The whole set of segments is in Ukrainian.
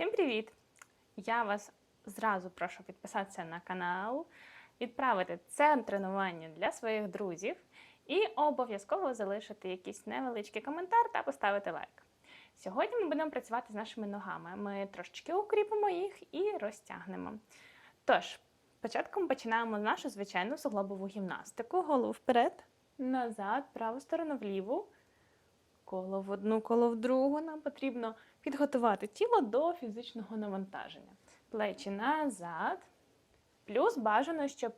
Всім привіт! Я вас зразу прошу підписатися на канал, відправити це тренування для своїх друзів і обов'язково залишити якийсь невеличкий коментар та поставити лайк. Сьогодні ми будемо працювати з нашими ногами. Ми трошечки укріпимо їх і розтягнемо. Тож, спочатку ми починаємо нашу звичайну суглобову гімнастику. Голову вперед, назад, праву сторону вліву. Коло в одну, коло в другу. Нам потрібно підготувати тіло до фізичного навантаження. Плечі назад. Плюс бажано, щоб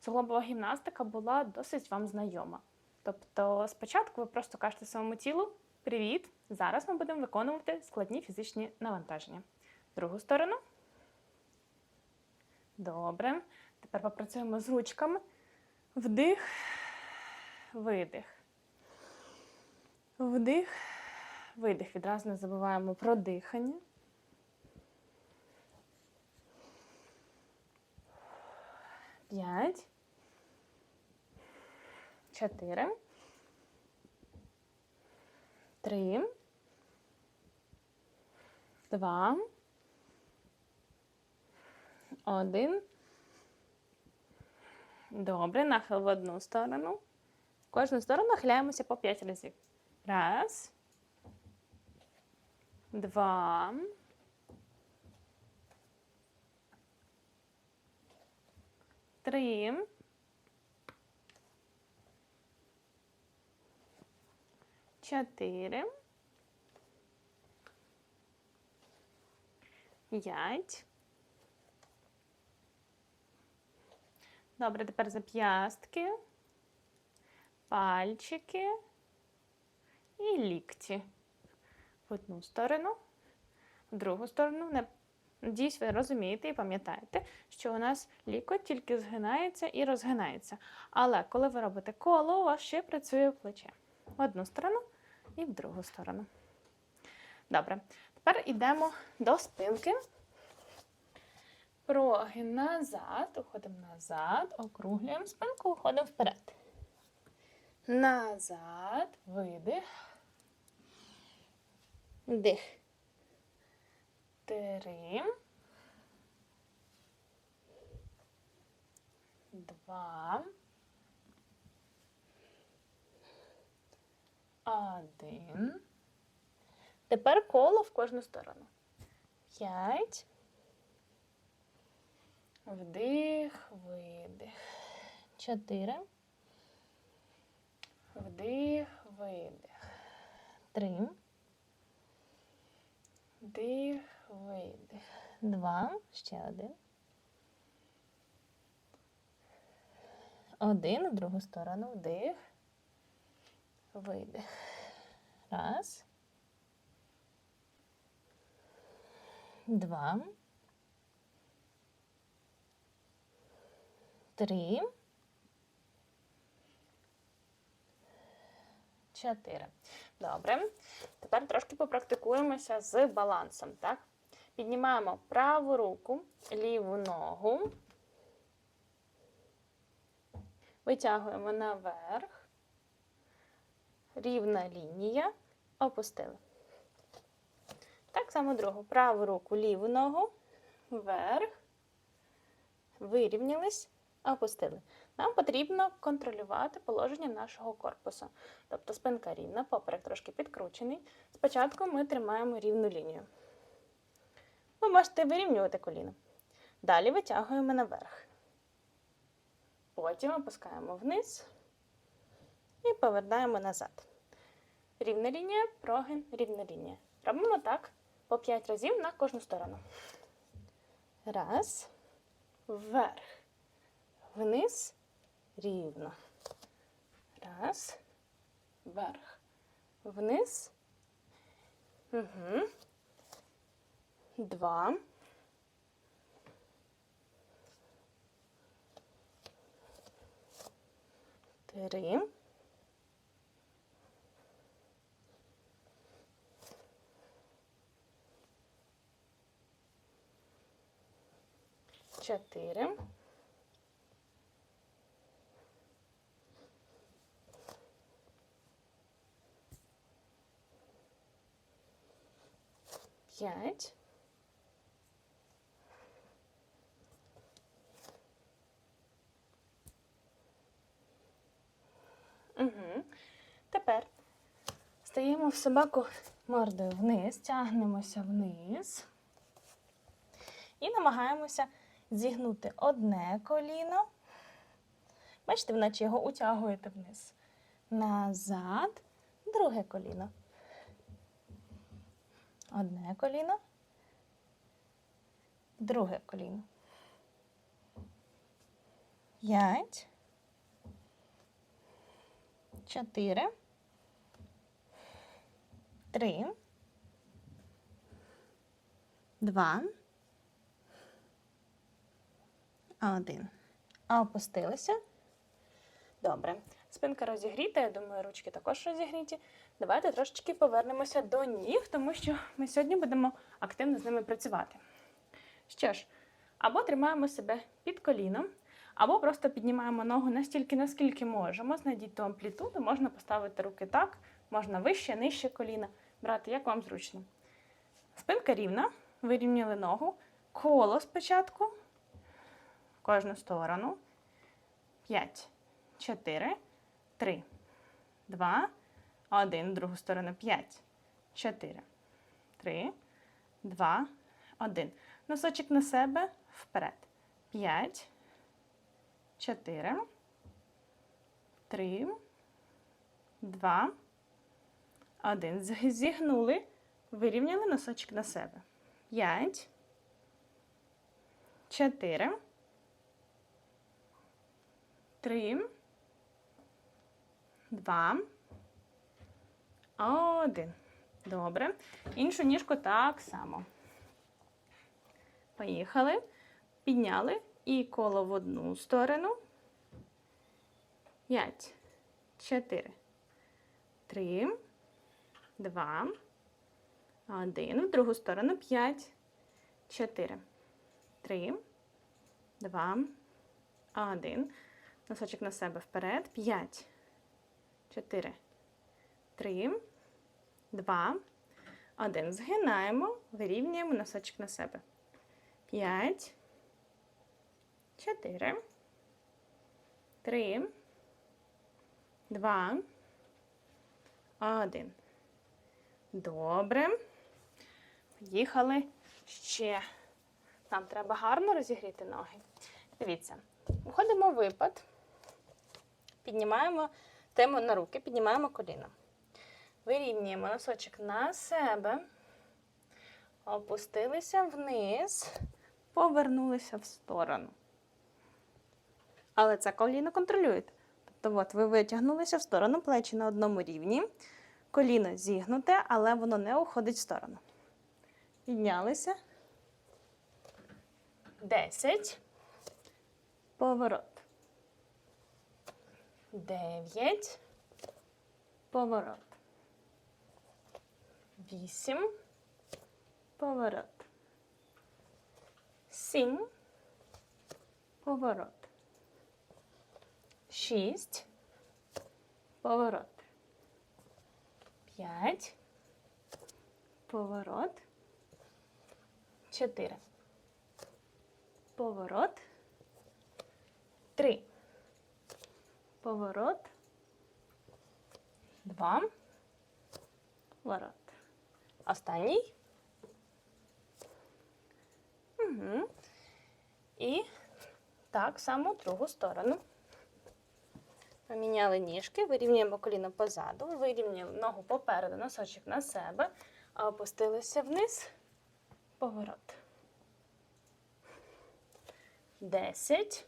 суглобова гімнастика була досить вам знайома. Тобто, спочатку ви просто кажете своєму тілу Привіт! Зараз ми будемо виконувати складні фізичні навантаження. Другу сторону. Добре. Тепер попрацюємо з ручками. Вдих, видих. Вдих, видих. Відразу не забуваємо про дихання. П'ять. Чотири. Три. Два. Один. Добре. Нахил в одну сторону. В кожну сторону нахиляємося по п'ять разів. Раз. Два. Три. Чотири. П'ять. Добре, тепер зап'ястки, пальчики і лікті. В одну сторону, в другу сторону. Надіюсь, ви розумієте і пам'ятаєте, що у нас лікоть тільки згинається і розгинається. Але коли ви робите коло, у вас ще працює плече. В одну сторону і в другу сторону. Добре. Тепер йдемо до спинки. Прогин назад, уходимо назад, округлюємо спинку, уходимо вперед. Назад, видих. Дих. Три. Два. Один. Тепер коло в кожну сторону. П'ять. Вдих, видих. Чотири. Вдих, видих. Три. Вдих, видих. Два. Ще один. Один в другу сторону. Вдих. Видих. Раз. Два. Три. Чотири. Добре. Тепер трошки попрактикуємося з балансом. Так? Піднімаємо праву руку, ліву ногу. Витягуємо наверх. Рівна лінія. Опустили. Так само другу. Праву руку, ліву ногу. Вверх. Вирівнялись. Опустили. Нам потрібно контролювати положення нашого корпусу. Тобто спинка рівна, поперек трошки підкручений. Спочатку ми тримаємо рівну лінію. Ви можете вирівнювати коліно. Далі витягуємо наверх. Потім опускаємо вниз і повертаємо назад. Рівна лінія, прогин, рівна лінія. Робимо так по 5 разів на кожну сторону. Раз, вверх, вниз, рівно. Раз, вверх, вниз. Угу. Два. Три. Чотири. 5. Угу. Тепер стаємо в собаку мордою вниз, тягнемося вниз і намагаємося зігнути одне коліно. Бачите, наче його утягуєте вниз. Назад, друге коліно. Одне коліно, друге коліно. П'ять. Чотири. Три. Два. Один. Опустилися. Добре. Спинка розігріта, я думаю, ручки також розігріті. Давайте трошечки повернемося до ніг, тому що ми сьогодні будемо активно з ними працювати. Що ж, або тримаємо себе під коліном, або просто піднімаємо ногу настільки, наскільки можемо. Знайдіть ту амплітуду, можна поставити руки так, можна вище, нижче коліна, брати, як вам зручно. Спинка рівна, вирівняли ногу, коло спочатку, в кожну сторону. 5, 4, 3, 2, 1. В другу сторону 5, 4, 3, 2, 1. Носочок на себе вперед. 5, 4, 3, 2, 1. Зігнули, вирівняли носочок на себе. 5, 4, 3, 2, 1. Добре. Іншу ніжку так само. Поїхали. Підняли і коло в одну сторону. 5, 4, 3, 2, 1. В другу сторону 5, 4, 3, 2, 1. Носочок на себе вперед. 5, 4, 3, 2, 1. Згинаємо, вирівнюємо носочок на себе. 5, 4, 3, 2, 1. Добре. Поїхали ще. Нам треба гарно розігріти ноги. Дивіться, виходимо в випад, піднімаємо тему на руки, піднімаємо коліна. Вирівнюємо носочок на себе, опустилися вниз, повернулися в сторону. Але це коліно контролюєте. Тобто, от ви витягнулися в сторону, плечі на одному рівні, коліно зігнуте, але воно не уходить в сторону. Піднялися. 10. Поворот. 9. Поворот. 8. Поворот. 7. Поворот. 6. Поворот. 5. Поворот. 4. Поворот. 3. Поворот. 2. Поворот. Останній. Угу. І так само другу сторону. Поміняли ніжки, вирівнюємо коліно позаду, вирівняли ногу попереду, носочок на себе, а опустилися вниз. Поворот. 10.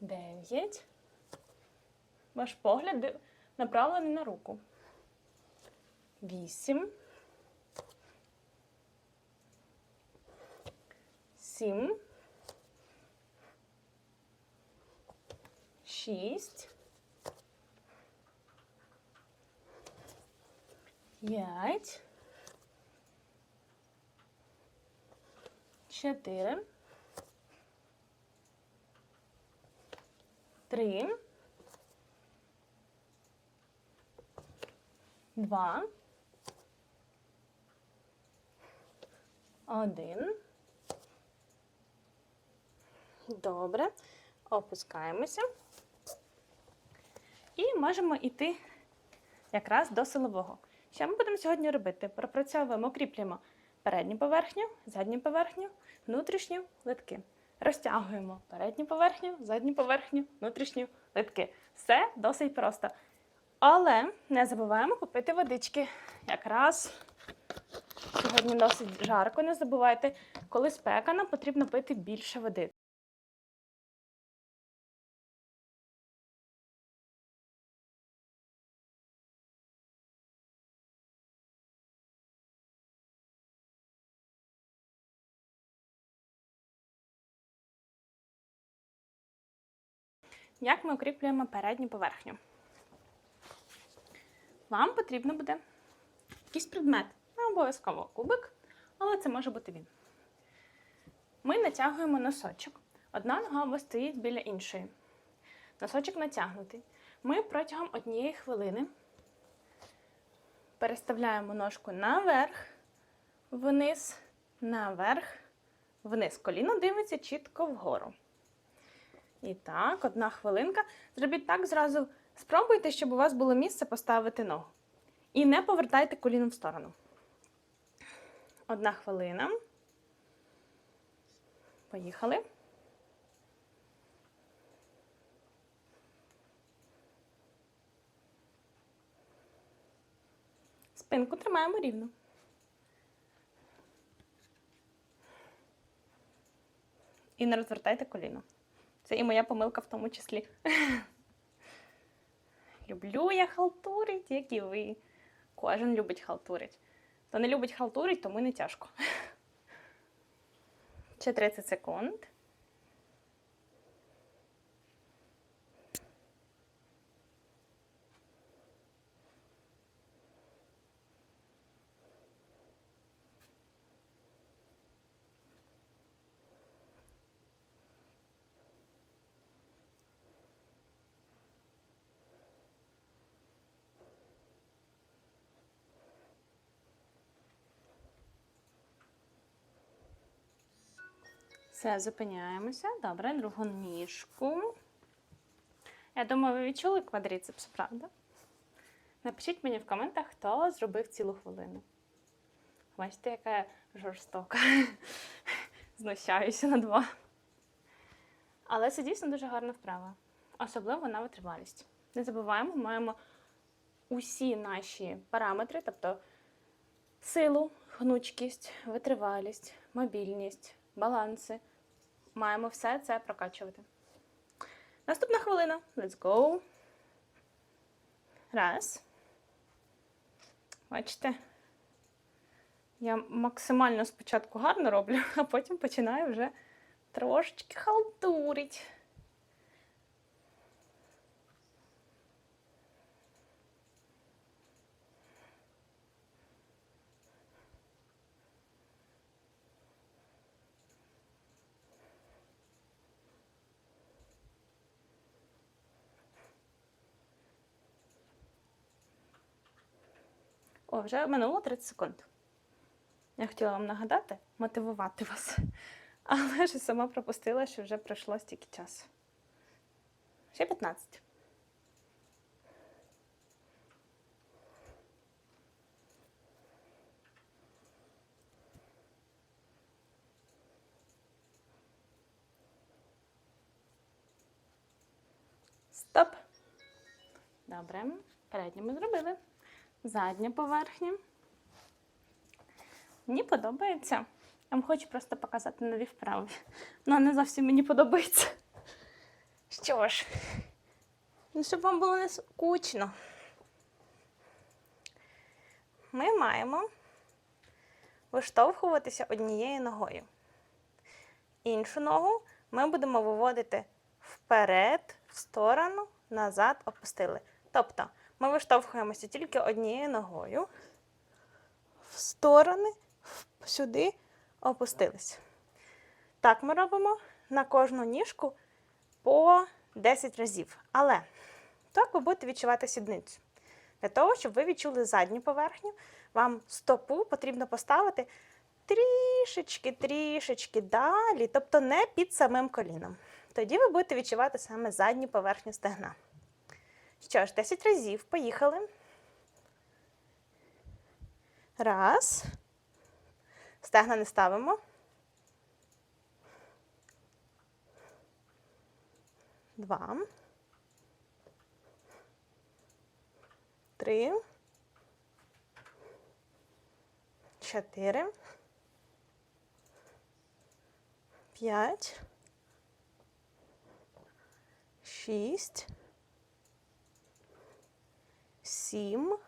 9. Ваш погляд направлений на руку. 8. 7. 6. 5. 4. 3. 2. 1. Добре. опускаємося. І можемо йти якраз до силового. Що ми будемо сьогодні робити? Пропрацьовуємо, укріплюємо передню поверхню, задню поверхню, внутрішню литки. Розтягуємо передню поверхню, задню поверхню, внутрішню литки. Все досить просто. Але не забуваємо попити водички. Якраз сьогодні досить жарко. Не забувайте, коли спека, нам потрібно пити більше води. Як ми укріплюємо передню поверхню? Вам потрібно буде якийсь предмет, не обов'язково кубик, але це може бути він. Ми натягуємо носочок. Одна нога у вас стоїть біля іншої. Носочок натягнутий. Ми протягом однієї хвилини переставляємо ножку наверх, вниз, наверх, вниз. Коліно дивиться чітко вгору. І так, одна хвилинка. Зробіть так зразу. Спробуйте, щоб у вас було місце поставити ногу. І не повертайте коліном в сторону. Одна хвилина. Поїхали. Спинку тримаємо рівно. І не розвертайте коліно. Це і моя помилка в тому числі. Люблю я халтурить, як і ви. Кожен любить халтурить. Хто не любить халтурить, тому не тяжко. Ще 30 секунд. Все, зупиняємося. Добре, другу ніжку. Я думаю, ви відчули квадріцепс, правда? Напишіть мені в коментах, хто зробив цілу хвилину. Бачите, яка я жорстока. Знущаюся на два. Але це дійсно дуже гарна вправа. Особливо на витривалість. Не забуваємо, маємо усі наші параметри, тобто силу, гнучкість, витривалість, мобільність, баланси. Маємо все це прокачувати. Наступна хвилина. Let's go. Раз. Бачите? Я максимально спочатку гарно роблю, а потім починаю вже трошечки халтурить. О, вже минуло 30 секунд. Я хотіла вам нагадати, мотивувати вас. Але ж сама пропустила, що вже пройшло стільки часу. Ще 15. Стоп. Добре. Передню ми зробили. Задня поверхня. Мені подобається. Я вам хочу просто показати нові вправи. Ну, не зовсім мені подобається. Що ж, ну, щоб вам було не скучно. Ми маємо виштовхуватися однією ногою. Іншу ногу ми будемо виводити вперед, в сторону, назад, опустили. Тобто ми виштовхуємося тільки однією ногою, в сторони, сюди опустились. Так ми робимо на кожну ніжку по 10 разів. Але так ви будете відчувати сідницю. Для того, щоб ви відчули задню поверхню, вам стопу потрібно поставити трішечки, трішечки далі, тобто не під самим коліном. тоді ви будете відчувати саме задню поверхню стегна. Що ж, 10 разів. Поїхали. Раз. Стегна не ставимо. Два. Три. Чотири. П'ять. Шість. Сім.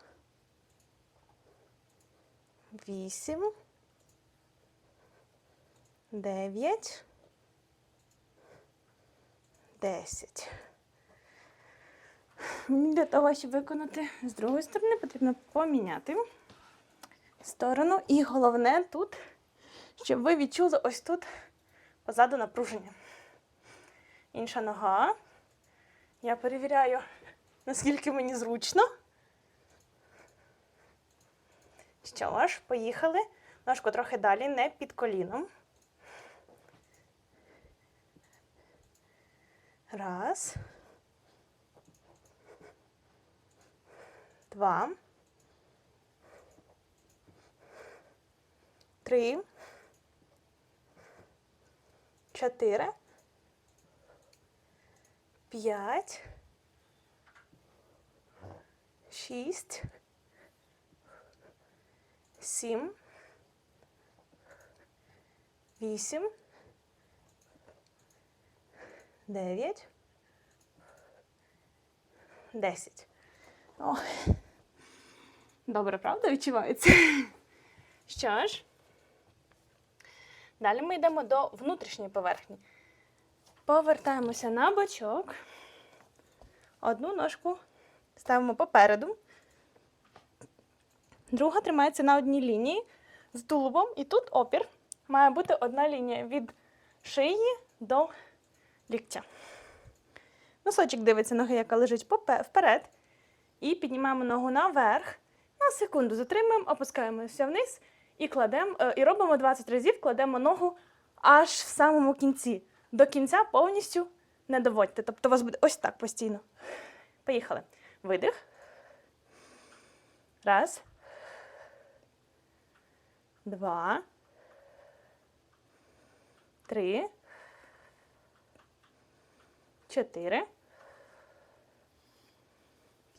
Вісім. Дев'ять. Десять. Мені Для того, щоб виконати з другої сторони, потрібно поміняти сторону. І головне тут, щоб ви відчули ось тут позаду напруження. Інша нога. Я перевіряю, наскільки мені зручно. Що ж, поїхали. Ножку трохи далі, не під коліном. Раз. Два. Три. Чотири. П'ять. Шість. Сім. Вісім. Дев'ять. Десять. О. Добре, правда, відчувається? Що ж, далі ми йдемо до внутрішньої поверхні. Повертаємося на бочок. Одну ножку ставимо попереду. Друга тримається на одній лінії з тулубом. І тут опір. Має бути одна лінія від шиї до ліктя. Носочок дивиться ноги, яка лежить вперед. І піднімаємо ногу наверх. На секунду затримуємо, опускаємося вниз і кладемо, е, і робимо 20 разів, кладемо ногу аж в самому кінці. До кінця повністю не доводьте. Тобто у вас буде ось так постійно. Поїхали. Видих. Раз. Два. Три. Чотири.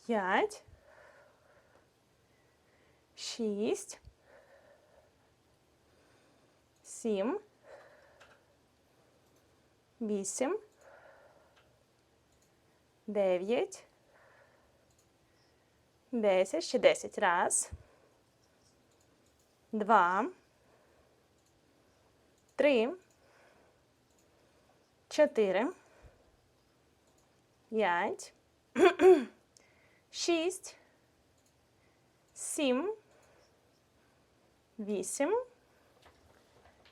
П'ять. Шість. Сім. Вісім. Дев'ять. Десять. Ще десять. Раз. Два. Три. Чотири. П'ять. Шість. Сім. Вісім.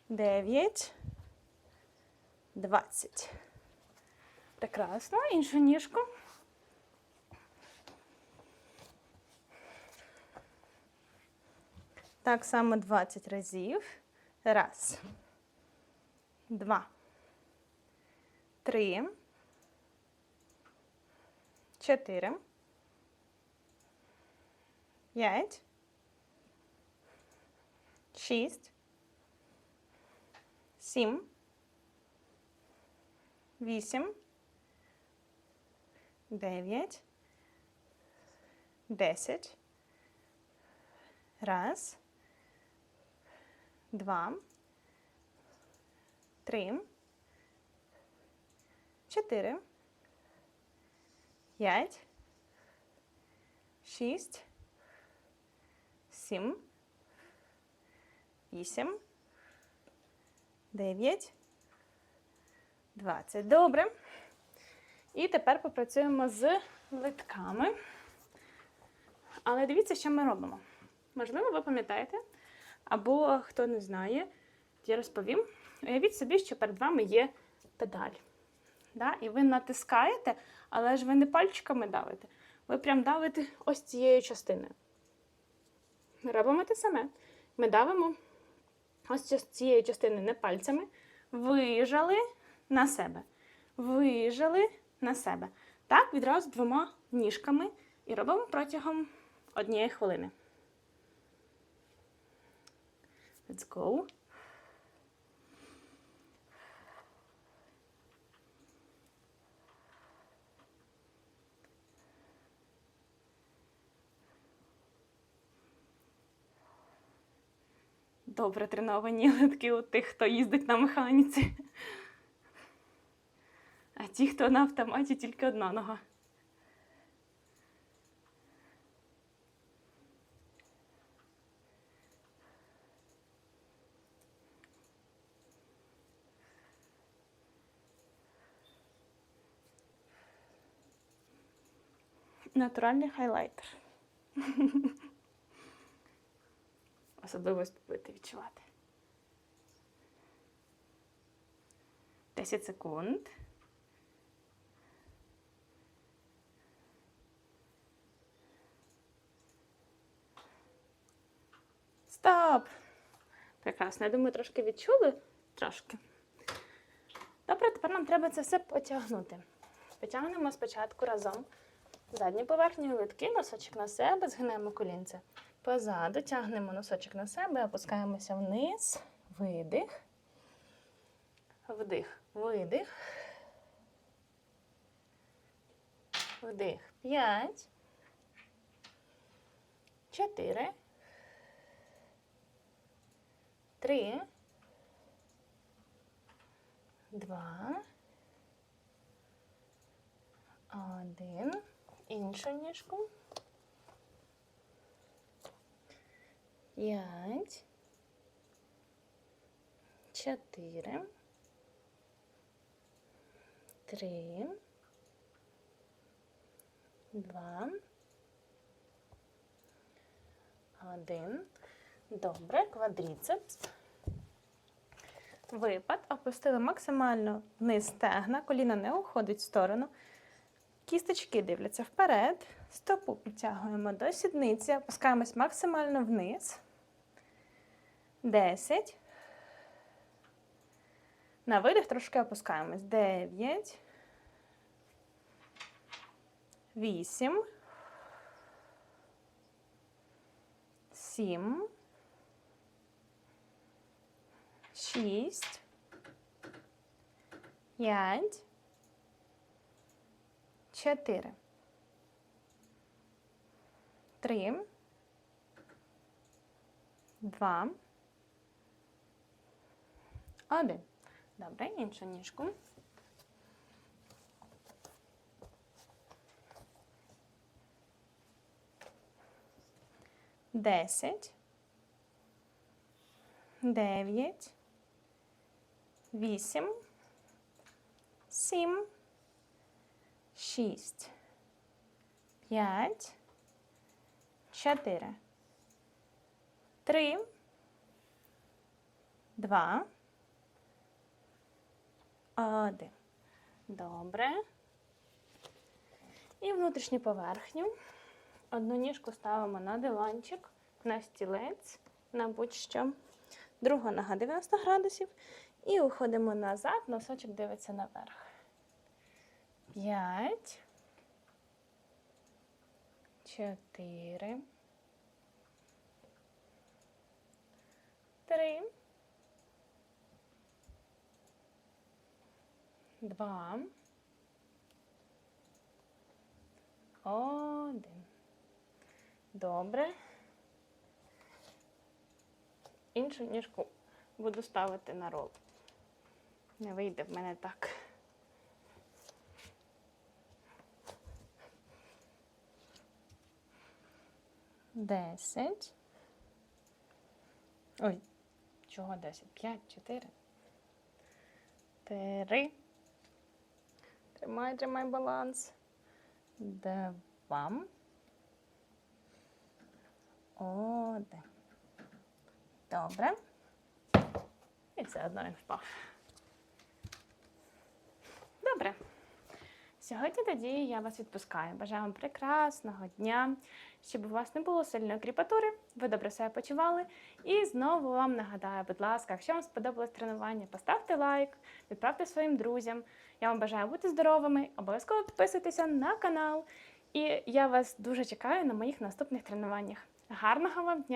Дев'ять. Двадцять. Прекрасно. Іншу ніжку. Так само 20 разів. Раз. Два. Три. Чотири. П'ять. Шість. Сім. Вісім. Дев'ять. Десять. Раз. Два. Три. Чотири. П'ять. Шість. Сім. Вісім. Дев'ять. Двадцять. Добре. І тепер попрацюємо з литками. Але дивіться, що ми робимо. Можливо, ви пам'ятаєте, або хто не знає, я розповім. Уявіть собі, що перед вами є педаль. Да? І ви натискаєте, але ж ви не пальчиками давите. Ви прям давите ось цією частиною. Робимо те саме. Ми давимо ось ці- цією частиною не пальцями, вижали на себе. вижали на себе. Так, відразу двома ніжками і робимо протягом однієї хвилини. Let's go. Добре треновані литки у тих, хто їздить на механіці. А ті, хто на автоматі, тільки одна нога. Натуральний хайлайтер. Особливо ось будете відчувати. 10 секунд. Стоп! Прекрасно. Я думаю, трошки відчули. Трошки. Добре, тепер нам треба це все потягнути. Потягнемо спочатку разом задню поверхню литки, носочок на себе, згинаємо колінце. Позаду тягнемо носочок на себе, опускаємося вниз, видих, вдих, видих, вдих. П'ять, чотири, три, два, один. Іншу ніжку. П'ять. Чотири. Три. Два. Один. Добре. Квадріцепс. Випад. Опустили максимально вниз стегна. Коліна не уходить в сторону. Кісточки дивляться вперед. Стопу підтягуємо до сідниці. Опускаємось максимально вниз. 10. На видих трошки опускаємось. 9. 8. 7. 6. 5. Чотири. Три. Два. Один. Добре, іншу ніжку. Десять. Дев'ять. Вісім. Сім. Шість. П'ять. Чотири. Три. Два. Один. Добре. І внутрішню поверхню. Одну ніжку ставимо на диванчик, на стілець, на будь-що. Друга нога 90 градусів. І уходимо назад, носочок дивиться наверх. П'ять. Чотири. Три. Два. Один. Добре. Іншу ніжку буду ставити на рол. Не вийде в мене так. Десять. Ой, чого десять? П'ять, чотири. Три. Тримай, тримай баланс. Два. Один. Добре. І все одно він впав. Добре. Сьогодні тоді я вас відпускаю. Бажаю вам прекрасного дня, щоб у вас не було сильної кріпатури, ви добре себе почували. І знову вам нагадаю, будь ласка, якщо вам сподобалось тренування, поставте лайк, відправте своїм друзям. Я вам бажаю бути здоровими, обов'язково підписуйтеся на канал. І я вас дуже чекаю на моїх наступних тренуваннях. Гарного вам дня!